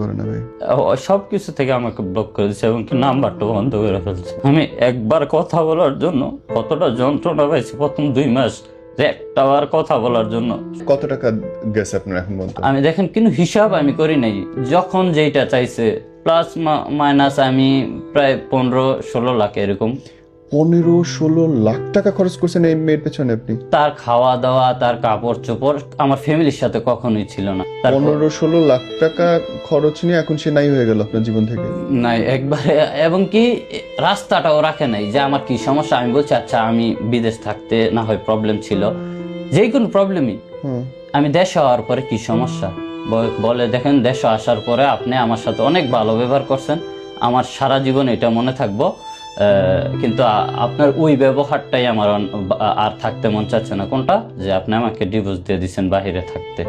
করে না ভাই সব কিছু থেকে আমাকে ব্লক করে দিচ্ছে এবং নাম্বারটা বন্ধ করে ফেলছে। আমি একবার কথা বলার জন্য কতটা যন্ত্রণা পাইছি প্রথম দুই মাস একটা বার কথা বলার জন্য। কত টাকা গেছে আপনার এখন আমি দেখেন কিন্তু হিসাব আমি করি নাই। যখন যেইটা চাইছে প্লাস মাইনাস আমি প্রায় পনেরো ষোলো লাখ এরকম। পনেরো ষোলো লাখ টাকা খরচ করছেন এই মেয়ের পেছনে আপনি? তার খাওয়া দাওয়া তার কাপড় চোপড় আমার ফ্যামিলির সাথে কখনোই ছিল না। তার পনেরো ষোলো লাখ টাকা খরচ নিয়ে এখন সে নাই হয়ে গেল আপনার জীবন থেকে? নাই একবারে এবং কি রাস্তাটাও রাখে নাই যে আমার কি সমস্যা? আমি বলছি আচ্ছা আমি বিদেশ থাকতে না হয় প্রবলেম ছিল। যে কোনো প্রবলেমই আমি দেশে হওয়ার পরে কি সমস্যা? বলে দেখেন দেশে আসার পরে আপনি আমার সাথে অনেক ভালো ব্যবহার করছেন। আমার সারা জীবন এটা মনে থাকব। কিন্তু আপনার ওই ব্যবহারটাই আমার আর থাকতে মন চাচ্ছে না। কোনটা? যে আপনি আমাকে ডিভোর্স দিয়ে দিচ্ছেন বাহিরে থাকতে।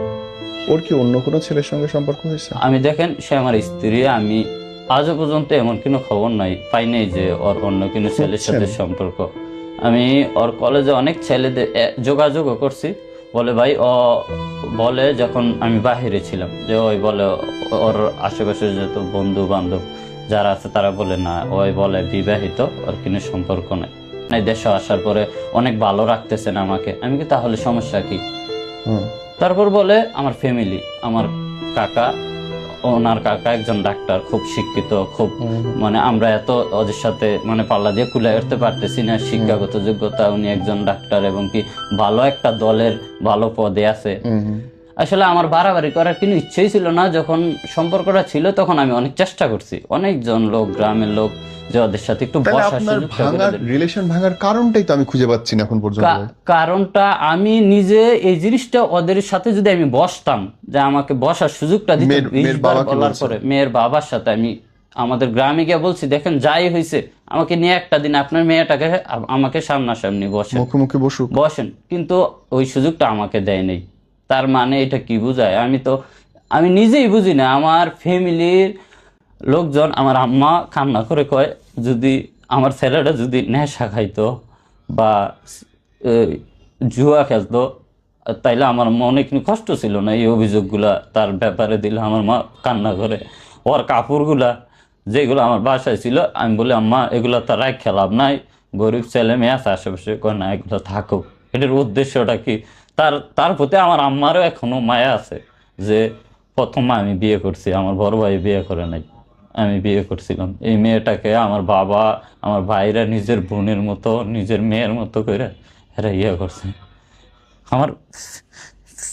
ওর কি অন্য কোনো ছেলের সঙ্গে সম্পর্ক হয়েছে? আমি দেখেন সে আমার স্ত্রী আমি আজও পর্যন্ত এমন কোনো খবর নাই পাই নাই যে ওর অন্য কোনো ছেলের সাথে সম্পর্ক। আমি ওর কলেজে অনেক ছেলেদের এ, যোগাযোগও করছি। বলে ভাই ও বলে যখন আমি বাহিরে ছিলাম যে ওই বলে ওর আশেপাশে যত বন্ধু বান্ধব যারা আছে তারা বলে না ওই বলে বিবাহিত ওর কোনো সম্পর্ক নাই। নাই দেশে আসার পরে অনেক ভালো রাখতেছেন আমাকে। আমি কি তাহলে সমস্যা কি? তারপর বলে আমার ফ্যামিলি আমার কাকা ওনার কাকা একজন ডাক্তার খুব শিক্ষিত খুব মানে আমরা এত ওদের সাথে মানে পাল্লা দিয়ে কুলে উঠতে পারতেছি না। শিক্ষাগত যোগ্যতা উনি একজন ডাক্তার এবং কি ভালো একটা দলের ভালো পদে আছে। আসলে আমার বাড়াবাড়ি করার কোনো ইচ্ছেই ছিল না। যখন সম্পর্কটা ছিল তখন আমি অনেক চেষ্টা করছি। অনেকজন লোক গ্রামের লোক যে ওদের সাথে একটু বসার সুযোগ ভাঙার রিলেশন ভাঙার কারণটাই তো আমি খুঁজে পাচ্ছি না এখন পর্যন্ত। কারণটা আমি নিজে এই জিনিসটা ওদের সাথে যদি আমি বসতাম যে আমাকে বসার সুযোগটা দিত বলার পরে মেয়ের বাবার সাথে আমি আমাদের গ্রামে গিয়ে বলছি দেখেন যাই হয়েছে আমাকে নিয়ে একটা দিন আপনার মেয়েটাকে আমাকে সামনাসামনি বসেন। মুখোমুখি বসুক। বসেন কিন্তু ওই সুযোগটা আমাকে দেয় নেই। তার মানে এটা কি বোঝায়? আমি তো, আমি নিজেই বুঝি না। আমার ফ্যামিলির লোকজন, আমার আম্মা কান্না করে কয়, যদি আমার ছেলেটা যদি নেশা খাইতো বা জুয়া খেলতো, তাইলে আমার মনে কিন্তু কষ্ট ছিল না এই অভিযোগগুলা তার ব্যাপারে দিলে। আমার মা কান্না করে। ওর কাপড়গুলা যেগুলো আমার বাসায় ছিল, আমি বলি, আম্মা, এগুলো তো রাখ খেলাম নাই। গরিব ছেলে মেয়ে আছে, আশেপাশে কয় না এগুলো থাকুক। এটার উদ্দেশ্যটা কি? তার তার প্রতি আমার আম্মারও এখনও মায়া আছে যে প্রথম আমি বিয়ে করছি, আমার বড় ভাই বিয়ে করে নাই, আমি বিয়ে করছিলাম। এই মেয়েটাকে আমার বাবা, আমার ভাইরা নিজের বোনের মতো, নিজের মেয়ের মতো করে এরা ইয়ে করছে। আমার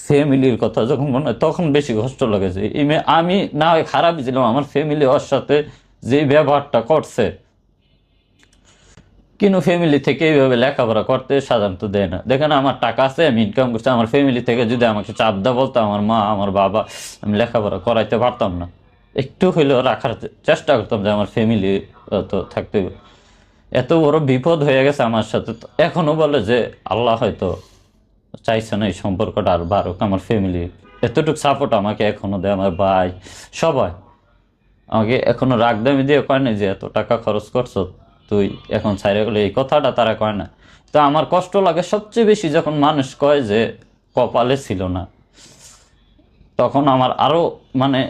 ফ্যামিলির কথা যখন মনে হয়, তখন বেশি কষ্ট লাগেছে এই মেয়ে, আমি না খারাপই ছিলাম, আমার ফ্যামিলি ওর সাথে যে ব্যবহারটা করছে কিন্তু ফ্যামিলি থেকে এইভাবে লেখাপড়া করতে সাধারণত দেয় না। দেখেন আমার টাকা আছে, আমি ইনকাম করছি, আমার ফ্যামিলি থেকে যদি আমাকে চাপ দেওয়া বলতো, আমার মা, আমার বাবা, আমি লেখাপড়া করাইতে পারতাম না। একটু হইলেও রাখার চেষ্টা করতাম যে আমার ফ্যামিলি তো থাকতে এত বড় বিপদ হয়ে গেছে আমার সাথে। তো এখনও বলে যে আল্লাহ হয়তো চাইছে না এই সম্পর্কটা আর বাড়ুক। আমার ফ্যামিলি এতটুকু সাপোর্ট আমাকে এখনও দেয়, আমার ভাই, সবাই। আমাকে এখনও রাগ দামি দিয়ে কয় যে এত টাকা খরচ করছ? তুই এখন ছাইরে গেলে এই কথাটা তারা কয় না। তো আমার কষ্ট লাগে সবচেয়ে বেশি যখন মানুষ কয় যে কপালে ছিল না। তখন আমার আরও মানে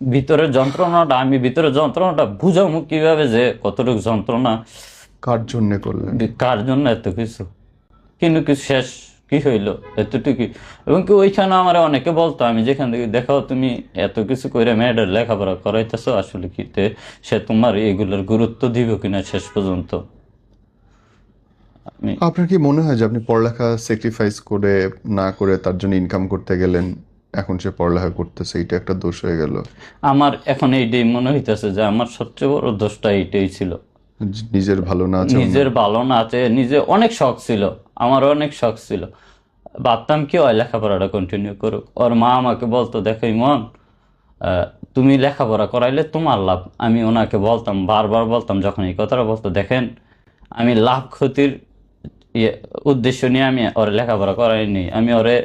ভিতরের যন্ত্রণাটা আমি ভিতরের যন্ত্রণাটা বুঝামু কীভাবে যে কতটুকু যন্ত্রণা। কার জন্য করলেন? কার জন্য এত কিছু? কিন্তু কি শেষ? কি হইল? এতটুকু এবং কি ওইখানে আমার অনেকে বলতো আমি যেখান থেকে দেখাও তুমি এত কিছু করে মেয়েদের লেখাপড়া করাইতেছো আসলে কিতে সে তোমার এগুলোর গুরুত্ব দিব কিনা শেষ পর্যন্ত? আপনার কি মনে হয় যে আপনি পড়ালেখা স্যাক্রিফাইস করে না করে তার জন্য ইনকাম করতে গেলেন এখন সে পড়ালেখা করতেছে এটা একটা দোষ হয়ে গেল? আমার এখন এইটাই মনে হইতেছে যে আমার সবচেয়ে বড় দোষটা এইটাই ছিল। নিজের ভালো না আছে নিজের ভালো না আছে নিজে অনেক শখ ছিল আমার অনেক শখ ছিল। ভাবতাম কি ওই লেখাপড়াটা কন্টিনিউ করুক। ওর মা আমাকে বলতো দেখো ইমন আহ, তুমি লেখাপড়া করাইলে তোমার লাভ। আমি ওনাকে বলতাম বারবার বলতাম যখন এই কথাটা বলতো দেখেন আমি লাভ ক্ষতির ইয়ে উদ্দেশ্য নিয়ে আমি ওর লেখাপড়া করাইনি। আমি ওরে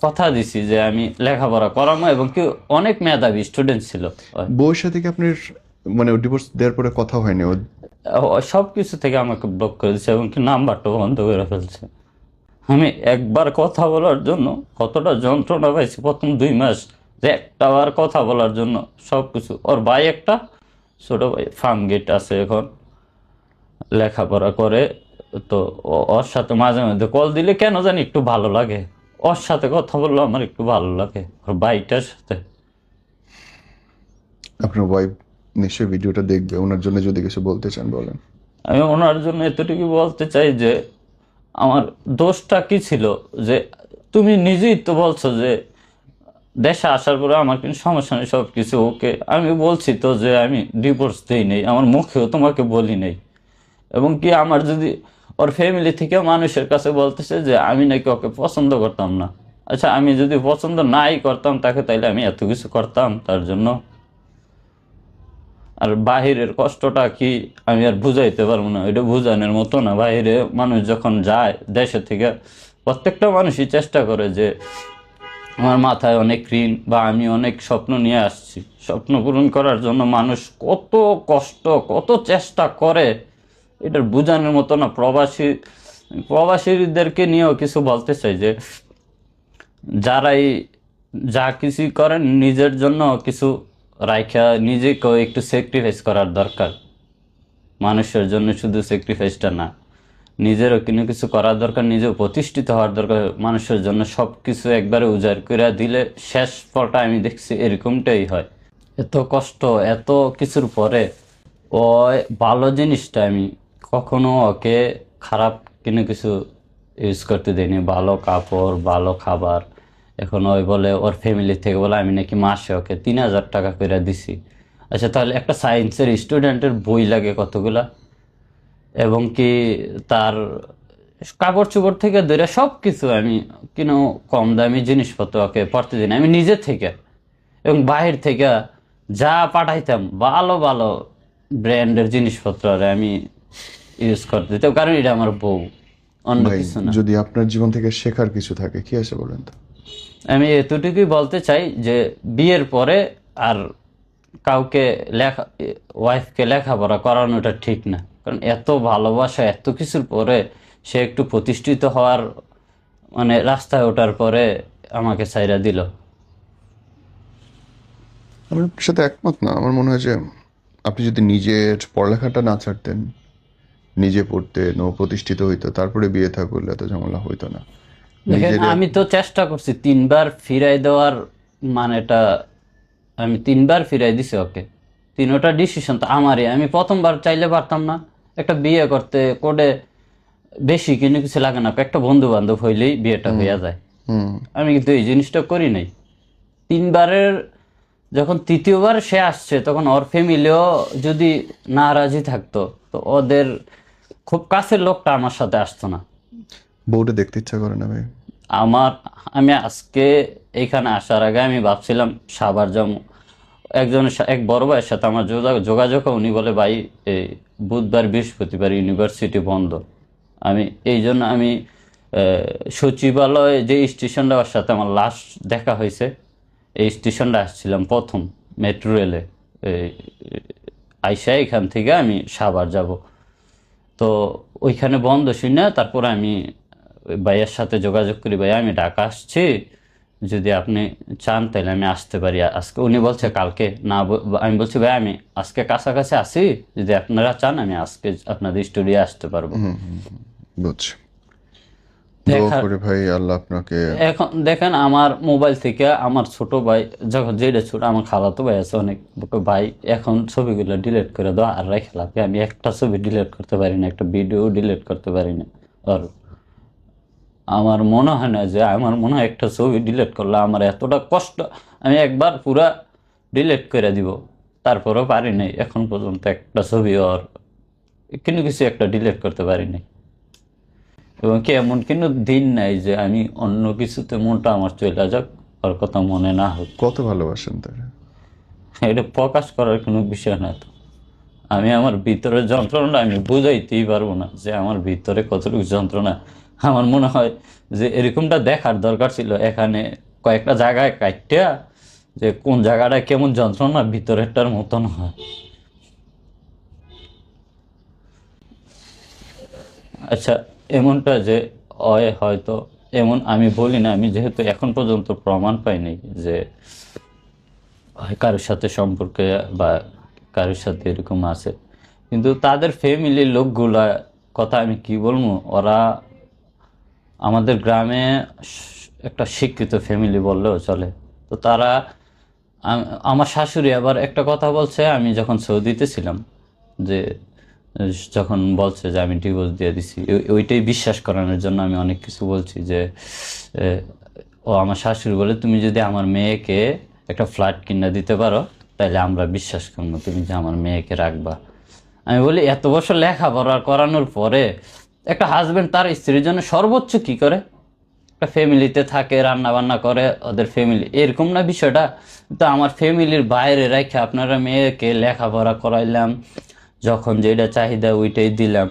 কথা দিছি যে আমি লেখাপড়া করামো এবং কি অনেক মেধাবী স্টুডেন্ট ছিল। বউয়ের সাথে কি আপনার মানে ডিভোর্স দেওয়ার পরে কথা হয়নি ও? সব কিছু থেকে আমাকে ব্লক করে দিচ্ছে এবং কি নাম্বারটা বন্ধ করে ফেলছে। আমি একবার কথা বলার জন্য কতটা যন্ত্রণা পাইছি প্রথম দুই মাস যে একটা বার কথা বলার জন্য সব কিছু ওর ভাই একটা ছোটো ভাই ফার্ম গেট আছে এখন লেখাপড়া করে। তো ওর সাথে মাঝে মধ্যে কল দিলে কেন জানি একটু ভালো লাগে। ওর সাথে কথা বললে আমার একটু ভালো লাগে। ওর ভাইটার সাথে। আপনার ওয়াইফ নিশ্চয়ই ভিডিওটা দেখবে, ওনার জন্য যদি কিছু বলতে চান, বলেন। আমি ওনার জন্য এতটুকু বলতে চাই যে, আমার দোষটা কি ছিল? যে, তুমি নিজেই তো বলছো যে, দেশে আসার পরে আমার কিন্তু সমস্যা নেই সব কিছু ওকে। আমি বলছি তো যে, আমি ডিভোর্স দিই নেই, আমার মুখেও তোমাকে বলি নেই। এবং কি আমার যদি ওর ফ্যামিলি থেকে মানুষের কাছে বলতেছে যে, আমি নাকি ওকে পছন্দ করতাম না। আচ্ছা আমি যদি পছন্দ নাই করতাম, তাকে তাইলে আমি এত কিছু করতাম, তার জন্য আর বাহিরের কষ্টটা কি আমি আর বুঝাইতে পারব না। এটা বুঝানোর মতো না। বাইরে মানুষ যখন যায় দেশে থেকে, প্রত্যেকটা মানুষই চেষ্টা করে যে, আমার মাথায় অনেক ঋণ বা আমি অনেক স্বপ্ন নিয়ে আসছি। স্বপ্ন পূরণ করার জন্য মানুষ কত কষ্ট, কত চেষ্টা করে। এটার বোঝানোর মতো না। প্রবাসী, প্রবাসীদেরকে নিয়েও কিছু বলতে চাই যে, যারাই যা কিছু করেন, নিজের জন্য কিছু রাইখা নিজেকে একটু স্যাক্রিফাইস করার দরকার। মানুষের জন্য শুধু স্যাক্রিফাইসটা না, নিজেরও কোনো কিছু করার দরকার, নিজেও প্রতিষ্ঠিত হওয়ার দরকার। মানুষের জন্য সব কিছু একবারে উজাড় করে দিলে শেষ ফলটা আমি দেখছি এরকমটাই হয়। এত কষ্ট, এত কিছুর পরে ও ভালো জিনিসটা আমি কখনো ওকে খারাপ কোনো কিছু ইউজ করতে দিইনি। ভালো কাপড়, ভালো খাবার এখন ওই বলে ওর ফ্যামিলি থেকে বলে আমি নাকি মাসে ওকে তিন হাজার টাকা করে দিছি। আচ্ছা তাহলে একটা সায়েন্সের স্টুডেন্টের বই লাগে কতগুলা? এবং কি তার কাপড় চোপড় থেকে ধরে সব কিছু আমি কিনো কম দামি জিনিসপত্র ওকে পড়তে দিন আমি নিজে থেকে এবং বাহির থেকে যা পাঠাইতাম ভালো ভালো ব্র্যান্ডের জিনিসপত্র আর আমি ইউজ করতে দিতাম। কারণ এটা আমার বউ অন্য কিছু না। যদি আপনার জীবন থেকে শেখার কিছু থাকে কি আছে বলেন তো? আমি এতটুকুই বলতে চাই যে বিয়ের পরে আর কাউকে লেখা ওয়াইফকে লেখাপড়া করানোটা ঠিক না। কারণ এত ভালোবাসা, এত কিছুর পরে সে একটু প্রতিষ্ঠিত হওয়ার মানে রাস্তায় ওঠার পরে আমাকে ছাইরা দিল। আমি আপনার সাথে একমত না। আমার মনে হয় যে আপনি যদি নিজের পড়ালেখাটা না ছাড়তেন, নিজে পড়তেন ও প্রতিষ্ঠিত হইতো, তারপরে বিয়ে থাকলে এত ঝামেলা হইতো না। দেখেন আমি তো চেষ্টা করছি তিনবার ফিরাই দেওয়ার মানেটা আমি তিনবার ফিরাই দিছি ওকে। তিনোটা ডিসিশন তো আমারই। আমি প্রথমবার চাইলে পারতাম না। একটা বিয়ে করতে কোডে বেশি কিন্তু কিছু লাগে না। একটা বন্ধু বান্ধব হইলেই বিয়েটা হইয়া যায়। আমি কিন্তু এই জিনিসটা করি নাই। তিনবারের যখন তৃতীয়বার সে আসছে তখন ওর ফ্যামিলিও যদি নারাজি থাকতো তো ওদের খুব কাছের লোকটা আমার সাথে আসতো না। বউটা দেখতে ইচ্ছা করে না ভাই? আমার, আমি আজকে এইখানে আসার আগে আমি ভাবছিলাম সাবার যাব। একজনের সা- এক বড় ভাইয়ের সাথে আমার যোগা- যোগাযোগ উনি বলে, ভাই, এই বুধবার বৃহস্পতিবার ইউনিভার্সিটি বন্ধ। আমি, এই জন্য আমি সচিবালয়ে যে স্টেশনটা ওর সাথে আমার লাস্ট দেখা হয়েছে, এই স্টেশনটা আসছিলাম প্রথম মেট্রো রেলে। আইসা এখান থেকে আমি সাবার যাব। তো ওইখানে বন্ধ শুনে তারপর আমি ভাইয়ের সাথে যোগাযোগ করি ভাই আমি ঢাকা আসছি। যদি আপনি চান তাহলে আমি আসতে পারি। আজকে উনি বলছে কালকে না আমি বলছি ভাই আমি আজকে কাছাকাছি আসি। যদি আপনারা চান আমি আজকে আপনাদের স্টুডিও আসতে পারব। বুঝছি। ভাই আল্লাহ আপনাকে এখন দেখেন আমার মোবাইল থেকে আমার ছোট ভাই যখন যেটা ছোট আমার খালাতো ভাই আছে অনেক ভাই এখন ছবিগুলো ডিলিট করে দাও আর রেখে লাভে আমি একটা ছবি ডিলিট করতে পারি না একটা ভিডিও ডিলিট করতে পারি না। আর আমার মনে হয় না যে আমার মনে হয় একটা ছবি ডিলেট করলে আমার এতটা কষ্ট আমি একবার পুরা ডিলেট করে দিব। তারপরেও পারি নাই। এখন পর্যন্ত একটা ছবি আর কিন্তু কিছু একটা ডিলেট করতে পারি নাই। এবং কি এমন কোনো দিন নাই যে আমি অন্য কিছুতে মনটা আমার চলে যাক ওর কথা মনে না হোক। কত ভালোবাসেন তারা? এটা প্রকাশ করার কোনো বিষয় না তো। আমি আমার ভিতরের যন্ত্রণা আমি বুঝাইতেই পারব না যে আমার ভিতরে কতটুকু যন্ত্রণা। আমার মনে হয় যে এরকমটা দেখার দরকার ছিল। এখানে কয়েকটা জায়গায় কাটটা যে কোন জায়গাটা কেমন যন্ত্রণা, ভিতরেরটার মতন হয়। আচ্ছা এমনটা যে হয় হয়তো এমন আমি বলি না, আমি যেহেতু এখন পর্যন্ত প্রমাণ পাইনি যে কারোর সাথে সম্পর্কে বা কারোর সাথে এরকম আছে। কিন্তু তাদের ফ্যামিলির লোকগুলা কথা আমি কি বলব? ওরা আমাদের গ্রামে একটা শিক্ষিত ফ্যামিলি বললেও চলে। তো তারা আমার শাশুড়ি আবার একটা কথা বলছে, আমি যখন সৌদিতে ছিলাম, যে, যখন বলছে যে আমি ডিভোর্স দিয়ে দিছি ওইটাই বিশ্বাস করানোর জন্য আমি অনেক কিছু বলছি যে ও আমার শাশুড়ি বলে, তুমি যদি আমার মেয়েকে একটা ফ্ল্যাট কিনে দিতে পারো তাহলে আমরা বিশ্বাস করব, তুমি যে আমার মেয়েকে রাখবা। আমি বলি, এত বছর লেখাপড়া করানোর পরে একটা হাজব্যান্ড তার স্ত্রীর জন্য সর্বোচ্চ কি করে? একটা ফ্যামিলিতে থাকে রান্না বান্না করে ওদের ফ্যামিলি এরকম না বিষয়টা? তো আমার ফ্যামিলির বাইরে রেখে আপনারা মেয়েকে লেখাপড়া করাইলাম যখন যেটা চাহিদা ওইটাই দিলাম।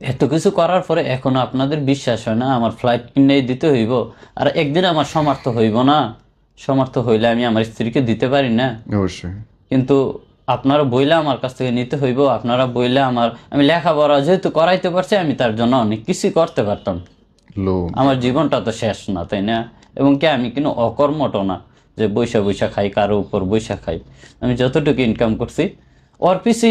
এত কিছু করার পরে এখনও আপনাদের বিশ্বাস হয় না আমার ফ্লাইট কিনেই দিতে হইব। আর একদিন আমার সমর্থ হইব না। সমর্থ হইলে আমি আমার স্ত্রীকে দিতে পারি না। অবশ্যই। কিন্তু আপনারা বইলে আমার কাছ থেকে নিতে হইব আপনারা বইলে আমার আমি লেখাপড়া যেহেতু করাইতে পারছি আমি তার জন্য অনেক কিছুই করতে পারতাম। আমার জীবনটা তো শেষ না তাই না? এবং কি আমি কিন্তু অকর্মট না যে বৈশা বৈশা খাই কারও উপর বৈশা খাই। আমি যতটুকু ইনকাম করছি ওর পিছি